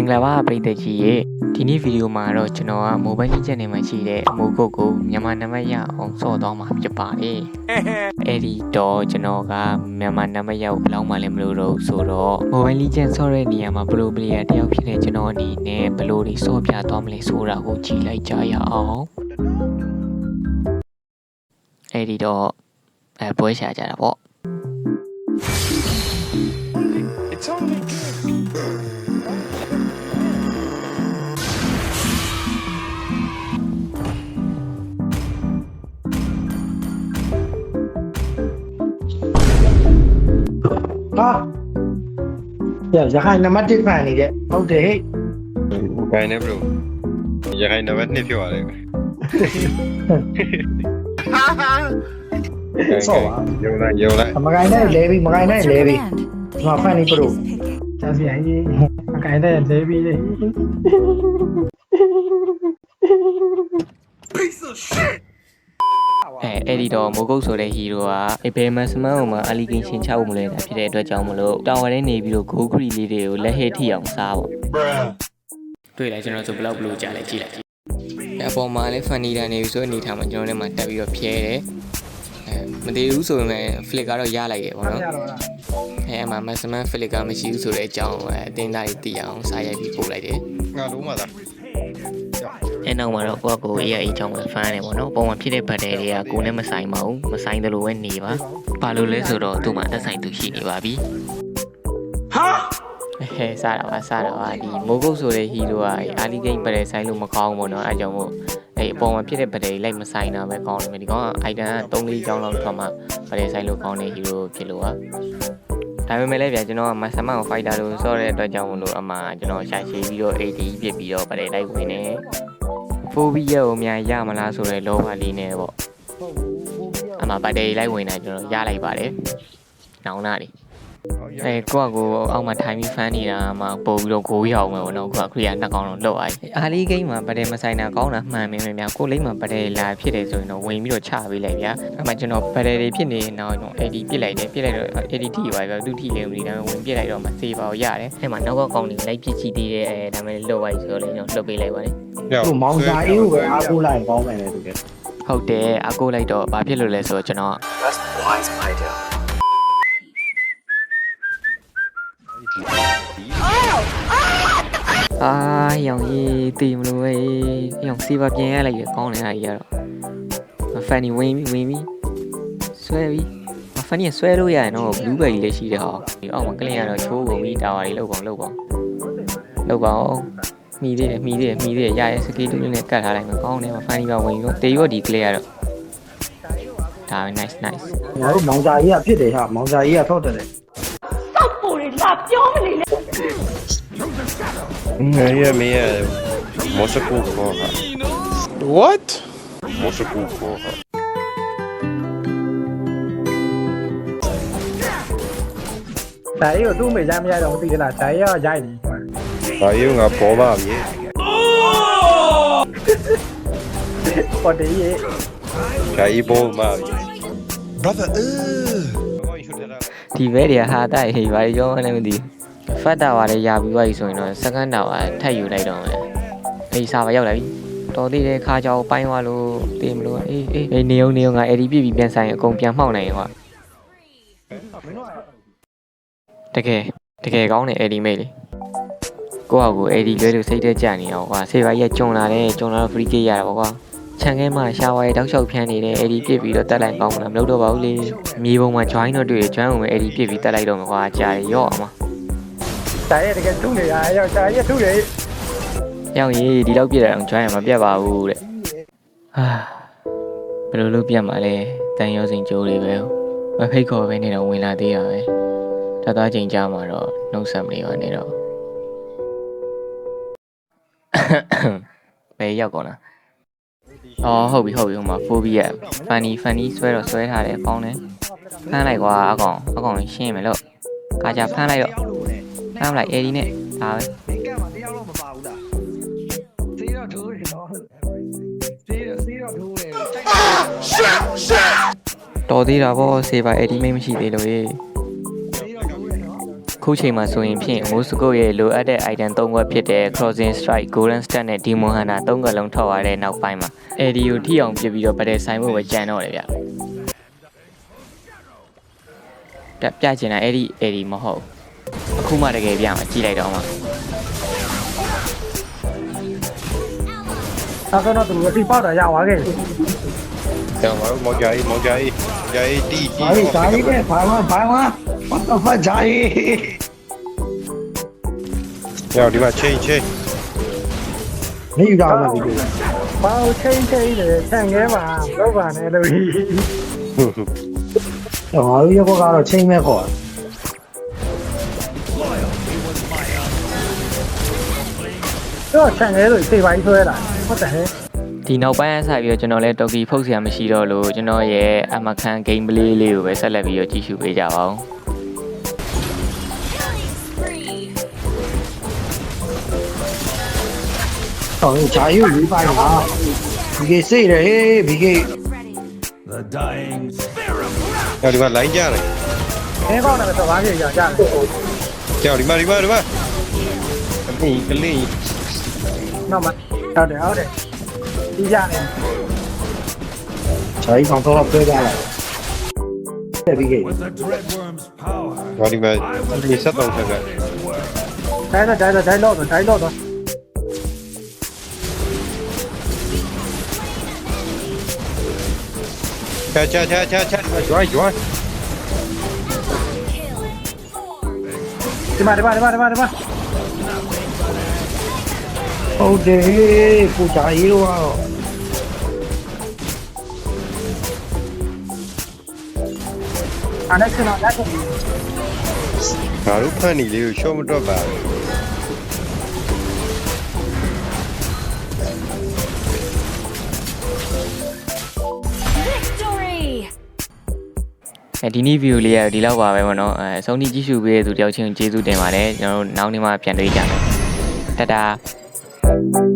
င်္ဂလာပါပရိသတ်ကြီးရေဒီနေ့ဗီဒီယိုမှာတော့ကျွန်တော်က mobile legend နဲ့မှာရှိတဲ့အမိုးကုတ်ကိုမြန်မာနံပါတ်ရအောင်စော့သွားမှာဖြစ်ပါတယ်အဲ့ဒီတော့ကျွန်တော်ကမြန်မာနံပါတ်ရကိုဘယ်လောက်မှလည်းမလို့တော့ဘူးဆိုတော့ mobile legend စော့တဲ့နေရာမှာ pro player တယောက်ဖြစ်တဲ့ကျွန်တော်အနေနဲ့ဘယ်လိုတွေစော့ပြသွားမလဲဆိုတာကိုကြည့်လိုက်ကြရအောင်အဲ့ဒီတော့အဲပွဲရှာကြတာပေါ့ ဟာရရခိုင်နံပါတ်1ဖန်နေတဲ့ဟုတ်တယ်ဟဲ့ဘယ်နဲ့ဘလို့ရခိုင်နံပါတ်2ဖြစ်သွားတယ်ဆော့ပါရုံလိုက်ရုံလိုက်မကိုင်းနဲ့လဲပြီးမကိုင်းနဲ့လဲပြီးဒီမှာဖန်နေပရိုကျန်စီအရင်အကိုင်းတဲ့လဲပြီးလေ အဲအဲ့ဒီတော့မိုးကုတ်ဆိုတဲ့ဟီရိုကဘယ်မတ်စမန်ကိုမှအလီကင်းရှင်းချဖို့မလွယ်တာဖြစ်တဲ့အတွက်ကြောင့်မလို့တာဝါထဲနေပြီးတော့ဂိုးခရီလေးတွေကိုလက်ဟစ်ထိအောင်စားပေါ့တွေ့လိုက်ကျွန်တော်ဆိုဘလောက်ဘလို့ကြားလဲကြည့်လိုက်အဲအပေါ်မှာလည်း funny တာနေပြီဆိုအနေထားမှာကျွန်တော်လည်းမှတက်ပြီးတော့ဖြဲတယ်အဲမတည်ဘူးဆိုပေမဲ့ flick ကတော့ရလိုက်ရပေါ့နော်ရတော့လားအဲအမှမတ်စမန် flick ကမရှိဘူးဆိုတဲ့အကြောင်းအဲအတင်းသားတွေသိအောင်စားရိုက်ပြီးပို့လိုက်တယ်ငါလုံးမလား အဲနောက်မှာတော့ကိုယ့်ကိုယ် AI အကြောင်းကိုဖမ်းတယ်ပေါ့နော်ပုံမှန်ဖြစ်တဲ့ဘတ်တွေကကိုယ်နဲ့မဆိုင်ပါဘူးမဆိုင်တယ်လို့ပဲနေပါဘာလို့လဲဆိုတော့သူ့မှာသက်ဆိုင်သူရှိနေပါပြီဟာဟဲ့စားတာပါစားတာပါဒီမိုးကုတ်ဆိုတဲ့ဟီရိုကအာလီဂိမ်းပရဲဆိုင်လို့မကောင်းဘူးပေါ့နော်အဲကြောင့်မို့အဲအပေါ်မှာဖြစ်တဲ့ဘတ်တွေလိုက်မဆိုင်တာပဲကောင်းတယ်ဒီကောင်ကအိုက်တန်က3 4ချောင်းလောက်ထွက်မှပရဲဆိုင်လို့ကောင်းတဲ့ဟီရိုဖြစ်လို့อ่ะဒါပေမဲ့လည်းဗျာကျွန်တော်ကမဆမန်ကိုဖိုက်တာလို့စောတဲ့အတွက်ကြောင့်မလို့အမှကျွန်တော်ရှာရှည်ပြီးတော့ AD ပြစ်ပြီးတော့ပရဲလိုက်ဝင်နေ ဖိုဘီယာကိုများရမလားဆိုတဲ့လောဘလေးနဲ့ပေါ့အမှဘတ်တွေလိုက်ဝင်တာကျွန်တော်ရလိုက်ပါတယ်နောင်နာလေး အဲကိုကကိုအောက်မှာထိုင်ပြီးဖမ်းနေတာမှပို့ပြီးတော့ကိုရောက်မယ်ပေါ့နော်ကိုကခရီးယာနှစ်ကောင်တော့လောက်အားအာလီဂိမ်းမှာပဒဲမဆိုင်တာကောင်းတာမှန်မင်းပဲများကိုလိမ့်မှာပဒဲလာဖြစ်တယ်ဆိုရင်တော့ဝင်ပြီးတော့ချပေးလိုက်ဗျာအဲ့မှာကျွန်တော်ပဒဲတွေဖြစ်နေရင်တော့ကျွန်တော် AD ပြစ်လိုက်တယ်ပြစ်လိုက်တော့ AD ထိပါပဲသူထိလည်းမသိဒါပေမဲ့ဝင်ပြစ်လိုက်တော့မစေးပါဘူးရတယ်အဲ့မှာနောက်ကကောင်တွေလိုက်ပြစ်ချီသေးတယ်အဲဒါပေမဲ့လွတ်သွားပြီဆိုတော့လည်းကျွန်တော်လွတ်ပေးလိုက်ပါတယ်သူမောင်စာအေးကိုပဲအားကိုးလိုက်ကောင်းမယ်လေသူကဟုတ်တယ်အကိုလိုက်တော့ဘာဖြစ်လို့လဲဆိုတော့ကျွန်တော် အာရောင်ကြီးတည်မလို့ပဲရောင်စီပါပြင်ရလိုက်ရကောင်းနေတာကြီးကတော့ဖန်နီဝင်းပြီးဝင်းပြီးဆွဲပြီးဖန်နီဆွဲလို့ရရင်တော့ဘလူးဘယ်ကြီးလည်းရှိတယ်ဟောဒီအောက်မှာကလင်ကတော့ချိုးကုန်ပြီးတာဝါလေးလောက်ကောင်လောက်ကောင်လောက်ကောင်မိသေးတယ်မိသေးတယ်မိသေးတယ်ရရဲစကေးတူးလေးနဲ့ကတ်ထားလိုက်မှာကောင်းတယ်ဖန်နီပါဝင်ပြီးတေရောဒီကလေးကတော့ဒါပဲ nice nice ငါတို့မောင်စာအေးကဖြစ်တယ်ဟာမောင်စာအေးကထောက်တယ်လေမင်းရမင်းရမော်စကူ ခေါ်ဟာ What? မော်စကူခေါ်ဟာဒါရီကိုသူ့မိရမရတော့မသိဘူးလားဒါရီကရိုက်နေဒါရုံငါပေါ်ပါပြီပေါ်တယ်ရေဒါဤပေါ်မှာပြီ Brother, uh. ဒီဘဲတွေကဟာတိုက်ဟေးဘာကြောမှလည်းမသိ ဖတ်တာပါလေရပြီးသွားပြီဆိုရင်တော့စကန်တာပါထပ်ယူလိုက်တော့မယ်အေးစာပါရောက်လာပြီတော်သေးတယ်ခါကြောင်ပိုင်းသွားလို့တေးမလို့အေးအေးအေးနေုံနေုံငါအဲ့ဒီပြည့်ပြီးပြန်ဆိုင်အကုန်ပြန်မှောက်နိုင်ရင်ကွာတကယ်တကယ်ကောင်းတယ်အဲ့ဒီမိတ်လေကိုယ့်ဟာကိုအဲ့ဒီလွဲလို့စိတ်ထဲကြနေအောင်ကွာဆေးပါရက်ကျုံလာတယ်ကျုံလာတော့ free kick ရတာပေါ့ကွာခြံခဲမှာရှာဝါရဲ့တောက်လျှောက်ဖျန်းနေတယ်အဲ့ဒီပြစ်ပြီးတော့တက်လိုက်ကောင်းမလားမလုပ်တော့ပါဘူးလေမြေပုံမှာ join တော့တွေ့တယ် join ဝင်အဲ့ဒီပြစ်ပြီးတက်လိုက်တော့မှာကွာကြားရရော့အောင် ဒါရီတကယ်ထုနေရရောဒါရီထုနေရောက်ရေးဒီလောက်ပြည့်တယ်အောင် join ရမှာပြတ်ပါဘူးတဲ့ဟာဘယ်လိုလုပ်ပြတ်မှာလဲတန်ရောစင်ကြိုးတွေပဲမဖိတ်ခေါ်ပဲနေတော့ဝင်လာသေးရပဲတသားချိန်ကြာမှာတော့နှုတ်ဆက်မနေပါနဲ့တော့ဘယ်ရောက်ကောလားအော်ဟုတ်ပြီဟုတ်ပြီဟိုမှာဖိုးပြီးရဖန်နီဖန်နီဆွဲတော့ဆွဲထားတယ်ကောင်းတယ်ဖမ်းလိုက်ကွာအကောင်အကောင်ရှင်းမယ်လို့ခါကြဖမ်းလိုက်တော့ ဖမ်းလိုက်အေဒီနဲ့ဒါပဲကဲမှာတရားတော့မပါဘူးလားသေတော့ထိုးတယ်နော်သေတော့သေတော့ထိုးတယ်တော်သေးတာဗောဆေးပါအေဒီမိတ်မရှိသေးလို့ရေသေတော့ထိုးတယ်နော်ခုချိန်မှာဆိုရင်ဖြင့် Moscow ရဲ့လိုအပ်တဲ့ item ၃ခွက်ဖြစ်တဲ့ Crossing Strike, Golden Stat နဲ့ Demon Hunter ၃ခွက်လုံးထောက်ရတဲ့နောက်ပိုင်းမှာ AD ကိုထိအောင်ပြစ်ပြီးတော့ဗတဲ့ဆိုင်ဖို့ပဲကြံတော့တယ်ဗျပြပြချင်တာအဲ့ဒီ AD မဟုတ်ဘူးအ ခုမှတကယ်ပြမှာကြည့်လိုက်တော့မှနောက်ဆုံးတော့သူအစီပေါက်တာရသွားခဲ့ပြီကြောင်ပါမောင်ကြအေးမောင်ကြအေးကြအေးတီတီဘာကြီးဘာကြီးနဲ့ဘာမှဘာမှ what the fuck ဂျာကြီးကြောင်ဒီမှာချင်းချင်းနေယူတော့မယ်ဒီလိုဘာလို့ချင်းချင်းနေဆန်ခဲပါလောက်ပါနဲ့လို့ဟောရုပ်ကတော့ချိန်မဲ့ခေါ် တော့ဆန်ခဲလို့စေပါကြီးဆွဲတာဟုတ်တယ်ဟဲ့ဒီနောက်ပိုင်းအစားပြီးတော့ကျွန်တော်လည်းတော်ကီဖုတ်ဆရာမရှိတော့လို့ကျွန်တော်ရဲ့အမခန် game play လေးကိုပဲဆက်လက်ပြီးတော့ကြည့်ရှုပေးကြပါဦးဟောဂျာကြီးကိုယူပါလားဒီကေစိတ်ရဟေးဒီကေကြောင်ဒီမှာလိုင်းကြတယ်အဲကောင်းတယ်ဆိုပါပြီကြာကြာကြောင်ဒီမှာဒီမှာဒီမှာကလင်းကလ င်းနောက်မှဟုတ်တယ်ဟုတ်တယ်ဒီကြနေဂျာကြီးကောင်တော့ပြေးကြလာတယ်ဒီကေကြောင်ဒီမှာဒီဆက်တော့ဆက်ကတိုင်းတော့တိုင်းတော့တိုင်းတော့တိုင်းတော့တော့ချာချာချာချာချာ ဟုတ်တယ်ကိုဂျာကြီးတော့အဲ့ဒါကနော်လက်ကိုငါတို့ဖန်နီလေးကိုရှော့မတော့ပါဘူးအဲဒီနေ့ view လေးကဒီလောက်ပါပဲပေါ့နော်အဲအဆုံးထိကြည့်ရှုပေးတဲ့သူတယောက်ချင်းကျေးဇူးတင်ပါတယ်ကျွန်တော်တို့နောက်နေ့မှပြန်တွေ့ကြမယ်တတာ Thank you.